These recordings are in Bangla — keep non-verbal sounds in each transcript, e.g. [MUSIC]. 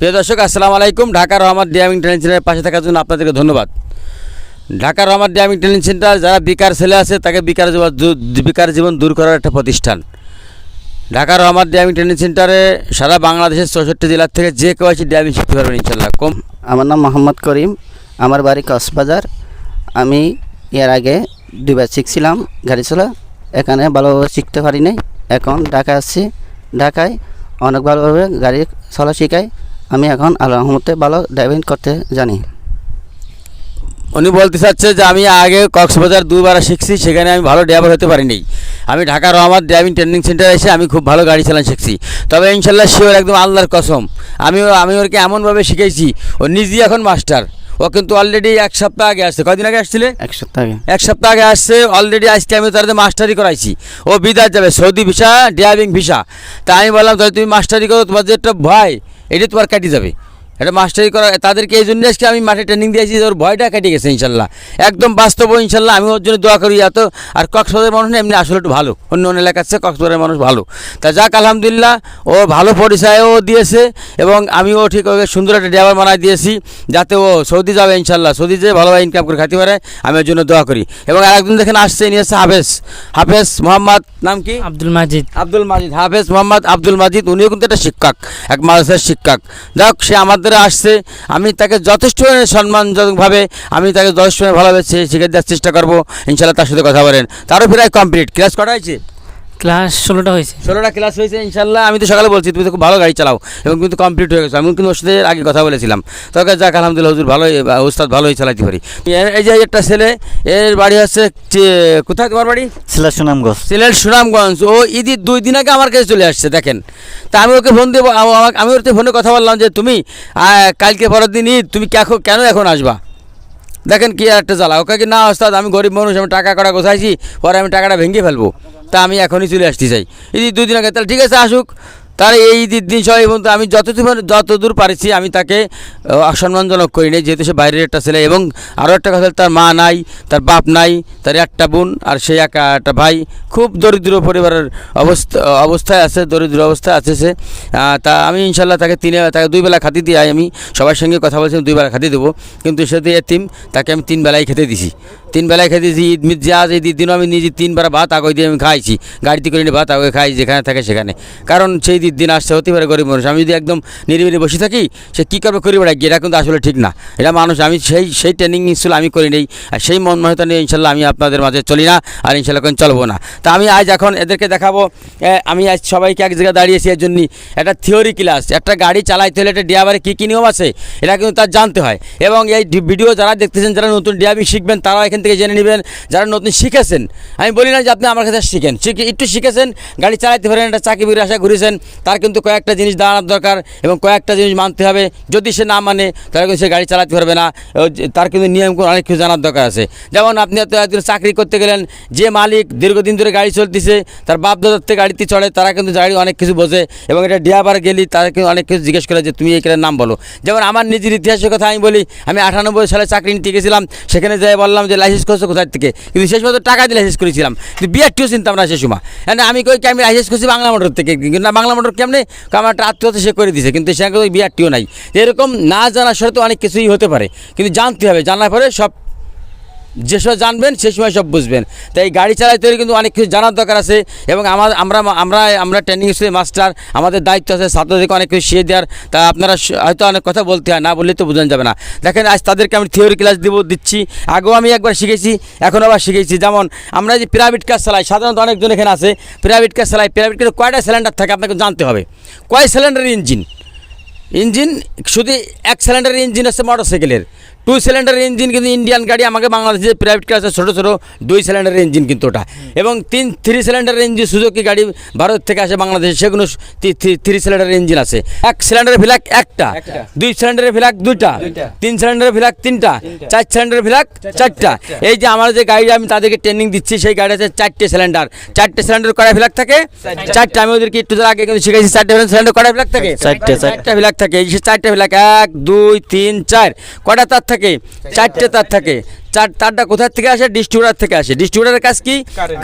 প্রিয় দর্শক, আসসালামু আলাইকুম। ঢাকা রহমান ড্যামিং ট্রেনিং সেন্টারের পাশে থাকার জন্য আপনাদেরকে ধন্যবাদ। ঢাকা রহমান ড্যামিং ট্রেনিং সেন্টার, যারা বেকার ছেলে আছে, তাকে বেকার জীবন বেকার জীবন দূর করার একটা প্রতিষ্ঠান। ঢাকা রহমান ড্যামিং ট্রেনিং সেন্টারে সারা বাংলাদেশের চৌষট্টি জেলার থেকে যে কেউ আছে ড্যামিং শিখতে পারবেন ইনশাল্লাহ কম আমার নাম মোহাম্মদ করিম। আমার বাড়ি কক্সবাজার। আমি এর আগে দুবার শিখছিলাম গাড়ি চলা। এখানে ভালোভাবে শিখতে পারি নাই এখন ঢাকা আসছি ঢাকায় অনেক ভালোভাবে গাড়ি চলা শেখায় আমি এখন আল্লাহ রহমতে ভালো ড্রাইভিং করতে জানি। উনি বলতে চাচ্ছে যে আমি আগে কক্সবাজার দুবার শিখছি সেখানে আমি ভালো ড্রাইভার হতে পারিনি। আমি ঢাকা রহমান ড্রাইভিং ট্রেনিং সেন্টারে এসে আমি খুব ভালো গাড়ি চালানো শিখছি। তবে ইনশাল্লাহ শিওর একদম আল্লাহর কসম আমি আমি ওকে এমনভাবে শিখেছি ও নিজেই এখন মাস্টার ও কিন্তু অলরেডি এক সপ্তাহ আগে আসছে। কদিন আগে আসছিলে? এক সপ্তাহ আগে। এক সপ্তাহ আগে আসছে অলরেডি আজকে আমি তাদের মাস্টারি করাইছি। ও বিদায় যাবে সৌদি ভিসা ড্রাইভিং ভিসা। তা আমি বললাম তাহলে তুমি মাস্টারি করো তোমার যে একটা ভয় এটা তোমার কাটি যাবে। এটা মাস্টারি করা তাদেরকে এই জন্য আজকে আমি মাঠে ট্রেনিং দিয়েছি ওর ভয়টা কেটে গেছে ইনশাল্লাহ। একদম বাস্তব ইনশাল্লাহ আমি ওর জন্য দোয়া করি এত। আর কক্সবাজারের মানুষ এমনি আসলে একটু ভালো। অন্য অন্য এলাকার চেয়ে কক্সবাজারের মানুষ ভালো। তা যাক আলহামদুলিল্লাহ ও ভালো পরিচয়ও দিয়েছে এবং আমিও ঠিক ওকে সুন্দর একটা ড্রাইভার বানাই দিয়েছি যাতে ও সৌদি যাবে ইনশাল্লাহ। সৌদি যে ভালোভাবে ইনকাম করে খাতে পারে আমি ওর জন্য দোয়া করি। এবং আরেকদিন দেখেন আসছে নিয়ে এসছে হাফেজ। হাফেজ মোহাম্মদ নাম কি? আব্দুল মাজিদ। আব্দুল মাজিদ হাফেজ মোহাম্মদ আব্দুল মাজিদ উনিও কিন্তু একটা শিক্ষক এক মাদ্রাসার শিক্ষক। যাক সে আমাদের আসছে, আমি তাকে যথেষ্ট সম্মানজনকভাবে আমি তাকে যথেষ্ট ভালোভাবে শিখে দেওয়ার চেষ্টা করব। ইনশাল্লাহ তার সাথে কথা বলেন। তারও প্রায় কমপ্লিট ক্লাস করা হয়েছে? ক্লাস ষোলোটা হয়েছে। ষোলোটা ক্লাস হয়েছে ইনশাল্লাহ। আমি তো সকালে বলছি তুমি তো খুব ভালো গাড়ি চালাও এবং কিন্তু কমপ্লিট হয়ে গেছে। আমি কিন্তু ওর সাথে আগে কথা বলেছিলাম। তোকে যাক আলহামদুলিল্লাহ হুজুর ভালোই ওস্তাদ ভালোই চালাতে পারি। এই যে একটা ছেলে এর বাড়ি হচ্ছে কোথায় তোমার বাড়ি? সিলেট সুনামগঞ্জ। সিলেট সুনামগঞ্জ। ও ঈদের দুই দিন আগে আমার কাছে চলে আসছে দেখেন। তা আমি ওকে ফোন দেবো আমাকে- আমি ওর ফোনে কথা বললাম যে তুমি কালকে পরের দিন ঈদ তুমি কেন কেন এখন আসবা? দেখেন কি আর একটা জ্বালা। ওকে কি না ওস্তাদ আমি গরিব মানুষ আমি টাকা করা গোছাইছি পরে আমি টাকাটা ভেঙে ফেলব। তা আমি এখনই চলে আসতে চাই। ঈদের দুদিন আগে, তাহলে ঠিক আছে, আসুক। তার এই ঈদের দিন সবাই বলতে আমি যতদূর যতদূর পারছি, আমি তাকে অসম্মানজনক করি নাই। যেহেতু সে বাইরের একটা ছেলে এবং আরও একটা কথা তার মা নাই, তার বাপ নাই, তার একটা বোন, আর সে একা একটা ভাই। খুব দরিদ্র পরিবারের অবস্থা, অবস্থায় আছে, দরিদ্র অবস্থায় আছে সে। তা আমি ইনশাল্লাহ তাকে তিনে, তাকে দুই বেলা খাতি দিয়ে আমি। সবার সঙ্গে কথা বলছিলাম দুই বেলা খাতি দেবো। কিন্তু সে এতিম, তাকে আমি তিন বেলায় খেতে দিছি। তিন বেলায় খেতে দিয়েছি ঈদ মিদ যে আজ এই দিনও আমি নিজে তিনবার ভাত আগে দিয়ে আমি খাইছি। গাড়িতে করে নিয়ে ভাত আগে খাই যেখানে থাকে সেখানে। কারণ সেই দিন দিন আসতে হতে পারে গরিব মানুষ। আমি যদি একদম নিরিবিলি বসে থাকি, সে কী করবে করি বেড়াই এটা কিন্তু আসলে ঠিক না। এটা মানুষ, আমি সেই সেই ট্রেনিং স্কুল আমি করি নেই। আর সেই মন মহিতা নিয়ে ইনশাল্লাহ আমি আপনাদের মাঝে চলি না, আর ইনশাল্লাহ কোন চলবো না। তা আমি আজ এখন এদেরকে দেখাবো আমি আজ সবাইকে এক জায়গায় দাঁড়িয়েছি এর জন্যই। একটা থিওরি ক্লাস একটা গাড়ি চালাইতে হলে একটা ড্রাইভারে কী কী নিয়ম আছে? এটা কিন্তু তার জানতে হয়। এবং এই ভিডিও যারা দেখতেছেন, যারা নতুন ড্রাইভিং শিখবেন, তারাও এখান থেকে জেনে নেবেন যারা নতুন শিখেছেন। আমি বলি না যে আপনি আমার কাছে শিখেন। শিখে একটু শিখেছেন, গাড়ি চালাতে পারেন, একটা চাকরি বির আশা ঘুরেছেন, তার কিন্তু কয়েকটা জিনিস দাঁড়ানোর দরকার এবং কয়েকটা জিনিস মানতে হবে। যদি সে না মানে তাহলে কিন্তু সে গাড়ি চালাতে পারবে না। তার কিন্তু নিয়ম অনেক কিছু জানার দরকার আছে। যেমন আপনি হয়তো একদিন চাকরি করতে গেলেন, যে মালিক দীর্ঘদিন ধরে গাড়ি চলতেছে, তার বাপ দাদার গাড়িতে চড়ে, তারা কিন্তু গাড়ি অনেক কিছু বোঝে এবং এটা ড্রাইভার গেলি, তারা কিন্তু অনেক কিছু জিজ্ঞেস করে যে, তুমি ক্রেনের নাম বলো। যেমন আমার নিজের ইতিহাসের কথা আমি বলি, আমি আটানব্বই সালে চাকরি নিতে গেছিলাম, সেখানে যাই বললাম যে লাইসেন্স করছ কোথায় থেকে? কিন্তু শেষ পর্যন্ত টাকা দিয়ে লাইসেন্স করেছিলাম। কিন্তু বিআরটিও চিনতাম না সে সময়। মানে আমি কই আমি লাইসেন্স করছি বাংলা মোটর থেকে? কিন্তু না, বাংলা মোটর কেমনে? আমার একটা আত্মীয়তা সে করে দিছে। কিন্তু সেখানে বিআরটিও নাই। এরকম না জানার সত্ত্বেও অনেক কিছুই হতে পারে। কিন্তু জানতে হবে। জানার পরে সব যে সময় জানবেন, সে সময় সব বুঝবেন। তাই গাড়ি চালাইতে হলে কিন্তু অনেক কিছু জানার দরকার আছে এবং আমার আমরা আমরা আমরা ট্রেনিং স্কুলের মাস্টার আমাদের দায়িত্ব আছে ছাত্রদেরকে অনেক কিছু শিখিয়ে দেওয়ার। তা আপনারা হয়তো অনেক কথা বলতে হয়, না বললে তো বোঝানো যাবে না। দেখেন, আজ তাদেরকে আমি থিওরি ক্লাস দিব, দিচ্ছি। আগেও আমি একবার শিখেছি এখন আবার শিখেছি। যেমন, আমরা যে প্রাইভেট কাজ চালাই, সাধারণত অনেকজন এখানে আছে প্রাইভেট কাজ চালাই প্রাইভেট কাজে কয়টা সিলিন্ডার থাকে আপনাকে জানতে হবে। কয় সিলিন্ডারের ইঞ্জিন ইঞ্জিন শুধু এক সিলিন্ডারের ইঞ্জিন আছে মোটরসাইকেলের টু সিলিন্ডার ইঞ্জিন কিন্তু ইন্ডিয়ান গাড়ি আমাকে বাংলাদেশে প্রাইভেট কার আছে ছোটো ছোটো দুই সিলিন্ডারের ইঞ্জিন কিন্তু ওটা। এবং তিন থ্রি সিলিন্ডারের ইঞ্জিন সুজুকি গাড়ি ভারত থেকে আসে বাংলাদেশে সেগুলো থ্রি সিলিন্ডারের ইঞ্জিন আছে। এক সিলিন্ডারের ফিলাক একটা দুই সিলিন্ডারের ফিলাক দুইটা তিন সিলিন্ডারের ফিলাক তিনটা চার সিলিন্ডারের ফিলাক চারটা এই যে আমার যে গাড়ি আমি তাদেরকে ট্রেনিং দিচ্ছি সেই গাড়ি আছে চারটে সিলিন্ডার চারটে সিলিন্ডার কড়াই ফিলাক থাকে? চারটে। আমি ওদেরকে একটু আগে কিন্তু শিখেছি চারটে সিলিন্ডার কড়াই ফিলাক থাকে? চারটে, চারটে। ফ্ল্যাগ থাকে। এই যে চারটা ফ্ল্যাগ এক দুই তিন চার। কটা তার থাকে? চারটে তার থাকে। চার তারটা কোথার থেকে আসে? ডিস্ট্রিবিউটার থেকে আসে। ডিস্ট্রিবিউটারের কাজ কি?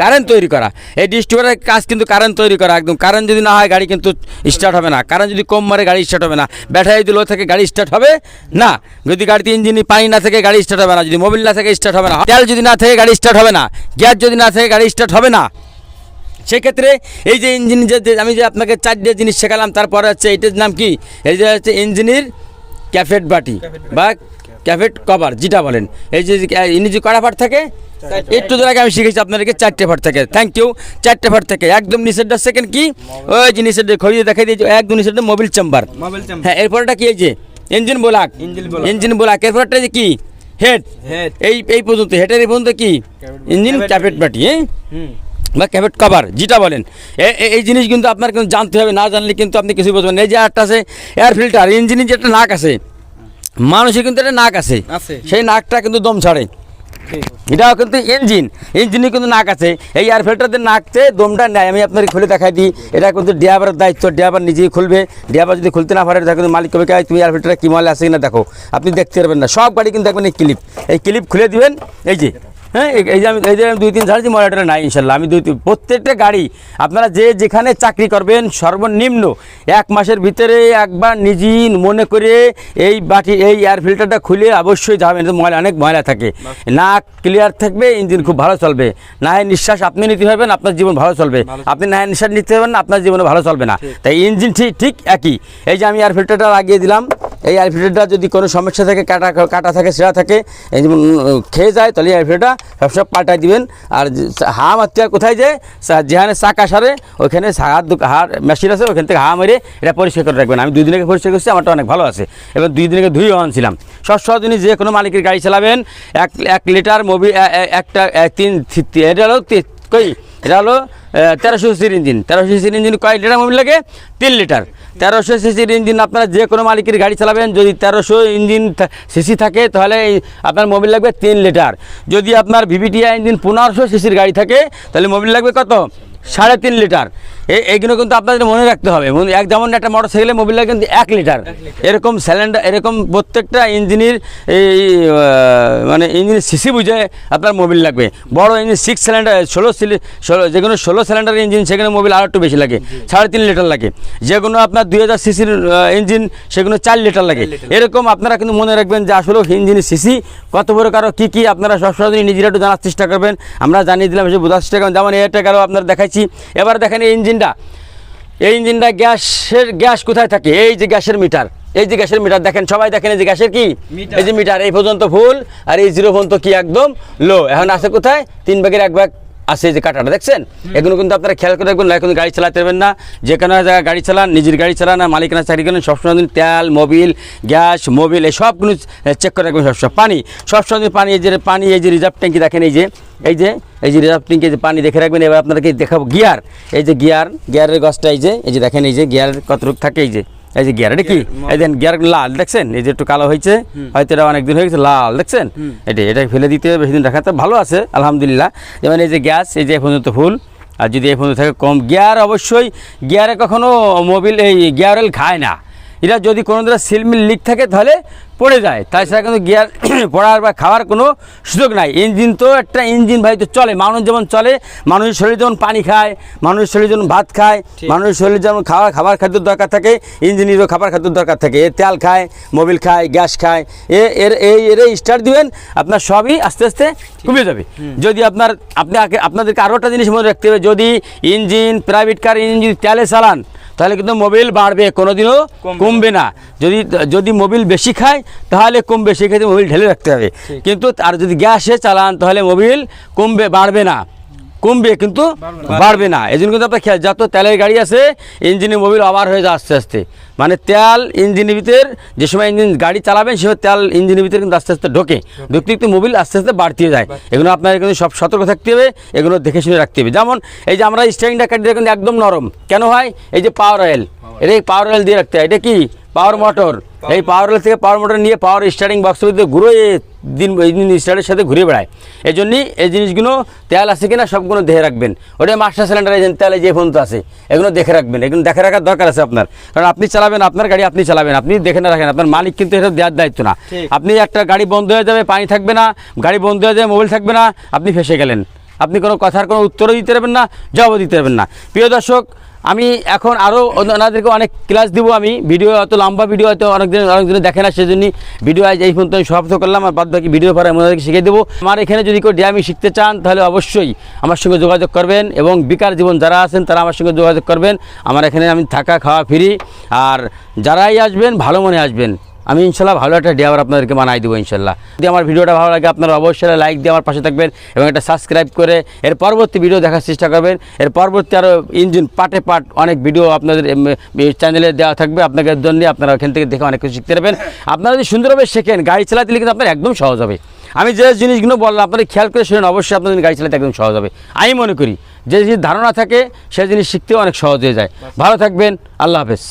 কারেন্ট তৈরি করা। এই ডিস্ট্রিবিউটারের কাজ কিন্তু কারেন্ট তৈরি করা একদম। কারেন্ট যদি না হয় গাড়ি কিন্তু স্টার্ট হবে না। কারেন্ট যদি কম মারে গাড়ি স্টার্ট হবে না। ব্যাটারি যদি লো থাকে গাড়ি স্টার্ট হবে না। যদি গাড়িতে ইঞ্জিনে পানি না থাকে গাড়ি স্টার্ট হবে না। যদি মোবিল না থাকে স্টার্ট হবে না। তেল যদি না থাকে গাড়ি স্টার্ট হবে না। গ্যাস যদি না থাকে গাড়ি স্টার্ট হবে না। সেক্ষেত্রে এই যে ইঞ্জিন যে যে আমি যে আপনাকে চারটে জিনিস শেখালাম তারপরে হচ্ছে এইটার নাম কি? এই যে হচ্ছে ইঞ্জিনের ক্যাফেট বাটি বা ক্যাফেট কভার যেটা বলেন। এই যে ইনি যে কড়া ফাট থাকে? একটু দূর আগে আমি শিখেছি আপনাদেরকে চারটে ফাট থাকে। থ্যাংক ইউ চারটে ফাট থাকে। একদম নিচেরটা সেকেন্ড কি? ওই যে নিচেরটা খড়িয়ে দেখাই দিয়েছে একদম নিচেরটা মোবিল চেম্বার হ্যাঁ এরপরটা কি এই যে? Engine block. ইঞ্জিন ব্লক এরপরটা যে কি? হেড এই এই পর্যন্ত হেডের এই পর্যন্ত কি? ইঞ্জিন ক্যাফেট বাটি হ্যাঁ? বা ক্যাফেট কভার যেটা বলেন। এই জিনিস কিন্তু আপনার কিন্তু জানতে হবে না জানলে কিন্তু আপনি কিছু বুঝবেন এই যে একটা আছে এয়ার ফিল্টার ইঞ্জিনের যে একটা নাক আছে মানুষের কিন্তু একটা নাক আছে। সেই নাকটা কিন্তু দম ছাড়ে। এটাও কিন্তু ইঞ্জিন ইঞ্জিনে কিন্তু নাক আছে। এই এয়ার ফিল্টারদের নাকতে দমটা নেয় আমি আপনাকে খুলে দেখাই দিই। এটা কিন্তু ড্রাইভারের দায়িত্ব। ড্রাইভার নিজেই খুলবে। ড্রাইভার যদি খুলতে না পারে কিন্তু মালিক কবে কে তুমি এয়ার ফিল্টারে কী মালে আছে কিনা দেখো। আপনি দেখতে পারবেন না। সব গাড়ি কিন্তু দেখবেন এই ক্লিপ এই ক্লিপ খুলে দিবেন। এই যে হ্যাঁ এই- যে আমি এই যে আমি দুই তিন ছাড়ছি মনিটরে নাই ইনশাল্লাহ। আমি দুই তিন প্রত্যেকটা গাড়ি আপনারা যে যেখানে চাকরি করবেন সর্বনিম্ন এক মাসের ভিতরে একবার নিজেই মনে করে এই বাটি এই এয়ার ফিল্টারটা খুলে অবশ্যই যাবেন। ময়লা অনেক ময়লা থাকে। নাক ক্লিয়ার থাকবে ইঞ্জিন খুব ভালো চলবে। না হয় নিঃশ্বাস আপনি নিতে পারবেন আপনার জীবন ভালো চলবে। আপনি না নিঃশ্বাস নিতে পারবেন না আপনার জীবনে ভালো চলবে না। তাই ইঞ্জিন ঠিক ঠিক একই। এই যে আমি এয়ার ফিল্টারটা লাগিয়ে দিলাম। এই এয়ার ফিল্টারটা যদি কোনো সমস্যা থাকে কাটা কাটা থাকে সেটা থাকে এই যেমন খেয়ে যায় তাহলে এয়ার ফিল্টারটা সবসময় পাল্টাই দিবেন। আর হা মারতে হয় কোথায় যে? সা- যেখানে চাকা সারে ওখানে হাত হার মেশিন আছে ওখান থেকে হা মেরে এটা পরিষ্কার করে রাখবেন। আমি দুই দিন আগে পরিষ্কার করছি, আমারটা অনেক ভালো আছে। এবার দুই দিন আগে ধুয়ে আনছিলাম। সব সব জিনিস যে কোনো মালিকের গাড়ি চালাবেন, এক এক লিটার মোবি একটা তিন এটা হলো কই? এটা হলো তেরোশো সিসির ইঞ্জিন। তেরোশো সিসির ইঞ্জিন কয় লিটার মোবিল লাগে? তিন লিটার। তেরোশো সিসির ইঞ্জিন আপনারা যে কোনো মালিকের গাড়ি চালাবেন। যদি তেরোশো ইঞ্জিন সিসি থাকে, তাহলে আপনার মোবিল লাগবে তিন লিটার। যদি আপনার ভিভিটিআই ইঞ্জিন পনেরোশো সিসির গাড়ি থাকে, তাহলে মোবিল লাগবে কত? সাড়ে তিন লিটার। এইগুলো কিন্তু আপনাদের মনে রাখতে হবে। মনে- এক যেমন একটা মোটর সাইকেলে মোবিল লাগে কিন্তু এক লিটার। এরকম সিলিন্ডার এরকম প্রত্যেকটা ইঞ্জিনের এই মানে ইঞ্জিনের সিসি বুঝে আপনার মোবিল লাগবে। বড় ইঞ্জিন সিক্স সিলিন্ডার ষোলো সিলি ষোলো যেগুলো ষোলো সিলিন্ডার ইঞ্জিন সেখানে মোবিল আরও একটু বেশি লাগে। সাড়ে তিন লিটার লাগে। যেগুলো আপনার দুই হাজার সিসির ইঞ্জিন সেগুলো চার লিটার লাগে। এরকম আপনারা কিন্তু মনে রাখবেন যে আসলে ইঞ্জিনের সিসি কত বড় কারও কী কী আপনারা সবসময় নিজেরা একটু জানার চেষ্টা করবেন। আমরা জানিয়ে দিলাম এসে বোঝার চেষ্টা করবেন যেমন এটা গেল আপনারা দেখাচ্ছি এবার দেখেন এই ইঞ্জিনটা। এই ইঞ্জিনটা গ্যাসের গ্যাস কোথায় থাকে? এই যে গ্যাসের মিটার। এই যে গ্যাসের মিটার দেখেন সবাই দেখেন এই যে গ্যাসের কি? এই যে মিটার এই পর্যন্ত ফুল আর এই জিরো পর্যন্ত কি একদম লো এখন আছে কোথায়? তিন ভাগের এক ভাগ আছে এই যে কাটাটা দেখছেন? এগুলো কিন্তু আপনারা খেয়াল করে দেখবেন, না, এখন গাড়ি চালাতে পারবেন না। যে কোনো জায়গায় গাড়ি চালান, নিজের গাড়ি চালান, আর মালিকানা চাকরি করেন, সবসময় দিন তেল, মোবিল, গ্যাস, মোবিল, এই সবগুলো চেক করে রাখবেন সবসময়। পানি সবসময় পানি, এই যে পানি, এই যে রিজার্ভ ট্যাঙ্কি দেখেন, এই যে এই যে এই যে রিজার্ভ ট্যাঙ্কি যে পানি দেখে রাখবেন। এবার আপনাদেরকে দেখাবো গিয়ার এই যে গিয়ার গিয়ারের গছটা, এই যে এই যে দেখেন, এই যে গিয়ার কতটুকু থাকে, এই যে। এই যে গিয়ার এটা কি? এই দেন গিয়ার লাল দেখছেন? এই যে একটু কালো হয়েছে হয়তো এটা অনেকদিন হয়ে গেছে লাল দেখছেন? এটা এটা ফেলে দিতে হবে বেশি দিন রাখাতে ভালো আছে আলহামদুলিল্লাহ। যেমন এই যে গ্যাস এই যে পর্যন্ত ফুল আর যদি এই পর্যন্ত থাকে কম গিয়ার অবশ্যই গিয়ারে কখনো মোবিল এই গিয়ারেল খায় না। এটা যদি কোনো দিন সিলমিল লিক থাকে তাহলে পড়ে যায়। তাছাড়া কিন্তু গিয়ার [CLEARS THROAT] পড়ার বা খাওয়ার কোনো সুযোগ নাই। ইঞ্জিন তো একটা ইঞ্জিন ভাই তো চলে মানুষ যেমন চলে মানুষের শরীরে যেমন পানি খায় মানুষের শরীরে যেমন ভাত খায় মানুষের শরীরে যেমন খাওয়া খাবার খাদ্যের দরকার থাকে ইঞ্জিনেরও খাবার খাদ্যের দরকার থাকে। এ তেল খায় মোবিল খায় গ্যাস খায় এ এর এই এর স্টার্ট দিবেন আপনার সবই আস্তে আস্তে কমে যাবে। যদি আপনার আপনি আপনাদেরকে আরও একটা জিনিস মনে রাখতে হবে যদি ইঞ্জিন প্রাইভেট কার ইঞ্জিন যদি তেলে চালান তাহলে কিন্তু মোবিল বাড়বে কোনোদিনও কমবে না। যদি যদি মোবিল বেশি খায় তাহলে কমবে সেক্ষেত্রে মোবিল ঢেলে রাখতে হবে। কিন্তু আর যদি গ্যাসে চালান তাহলে মোবিল কমবে বাড়বে না। কমবে কিন্তু বাড়বে। না। এই জন্য কিন্তু আপনার খেয়াল যত তেলের গাড়ি আছে ইঞ্জিনের মোবিল ওভার হয়ে যায় আস্তে আস্তে। মানে তেল ইঞ্জিনের ভিতর যে সময় ইঞ্জিন গাড়ি চালাবেন সে তেল ইঞ্জিনের ভিতরে কিন্তু আস্তে আস্তে ঢোকে। ঢুকতে একটু মোবিল আস্তে আস্তে বাড়তে যায়। এগুলো আপনার কিন্তু সব সতর্ক থাকতে হবে এগুলো দেখে শুনে রাখতে হবে। যেমন এই যে আমরা স্টারিংটা কাটি দেখুন একদম নরম। কেন হয়? এই যে পাওয়ার অয়েল এটা পাওয়ার অয়েল দিয়ে রাখতে হয়। এটা কি? পাওয়ার মোটর এই পাওয়ার রেল থেকে পাওয়ার মোটর নিয়ে পাওয়ার স্টার্টিং বক্সের ভিতরে ঘুরে দিন স্টার্টের সাথে ঘুরে বেড়ায়। এই জন্যই এই জিনিসগুলো তেল আছে কিনা সবগুলো দেখে রাখবেন। ওটা মাস্টার সিলিন্ডার যে তেলে যে ফোন তো আছে এগুলো দেখে রাখবেন। এগুলো দেখে রাখার দরকার আছে আপনার। কারণ আপনি চালাবেন আপনার গাড়ি আপনি চালাবেন। আপনি দেখে না রাখেন আপনার মালিক কিন্তু এটা দেওয়ার দায়িত্ব না। আপনি একটা গাড়ি বন্ধ হয়ে যাবে পানি থাকবে না গাড়ি বন্ধ হয়ে যাবে মোবাইল থাকবে না আপনি ফেসে গেলেন। আপনি কোনো কথার কোনো উত্তরও দিতে পারবেন না জবাবও দিতে পারবেন না। প্রিয় দর্শক আমি এখন আরও ওনাদেরকে অনেক ক্লাস দিব আমি। ভিডিও অত লম্বা ভিডিও হয়তো অনেকদিন অনেকদিন দেখে না, সেজন্য ভিডিও আজ এই পর্যন্ত আমি সমাপ্ত করলাম আর বাদ বাকি ভিডিও পরে আমি ওনাদেরকে শিখিয়ে দেবো। আমার এখানে যদি কেউ ড্যামি শিখতে চান, তাহলে অবশ্যই আমার সঙ্গে যোগাযোগ করবেন এবং বিকার জীবন যারা আছেন, তারা আমার সঙ্গে যোগাযোগ করবেন। আমার এখানে আমি থাকা, খাওয়া, ফিরি। আর যারাই আসবেন, ভালো মনে আসবেন। আমি ইনশাল্লাহ ভালো একটা ড্রাইভার আপনাদেরকে বানাই দেবো ইনশাল্লাহ। যদি আমার ভিডিওটা ভালো লাগে, আপনারা অবশ্যই লাইক দিয়ে আমার পাশে থাকবেন এবং একটা সাবস্ক্রাইব করে এর পরবর্তী ভিডিও দেখার চেষ্টা করবেন। এর পরবর্তী আরও ইঞ্জিন পার্টে পার্ট অনেক ভিডিও আপনাদের চ্যানেলে দেওয়া থাকবে। আপনাদের জন্য আপনারা ওখান থেকে দেখে অনেক কিছু শিখতে পারবেন। আপনারা যদি সুন্দরভাবে শেখেন, গাড়ি চালাতে কিন্তু আপনার একদম সহজ হবে। আমি যে জিনিসগুলো বললাম, আপনারা খেয়াল করে শুনেন, অবশ্যই আপনাদের গাড়ি চালাতে একদম সহজ হবে। আমি মনে করি, যে জিনিস ধারণা থাকে সেই জিনিস শিখতেও অনেক সহজ হয়ে যায়। ভালো থাকবেন, আল্লাহ হাফেজ।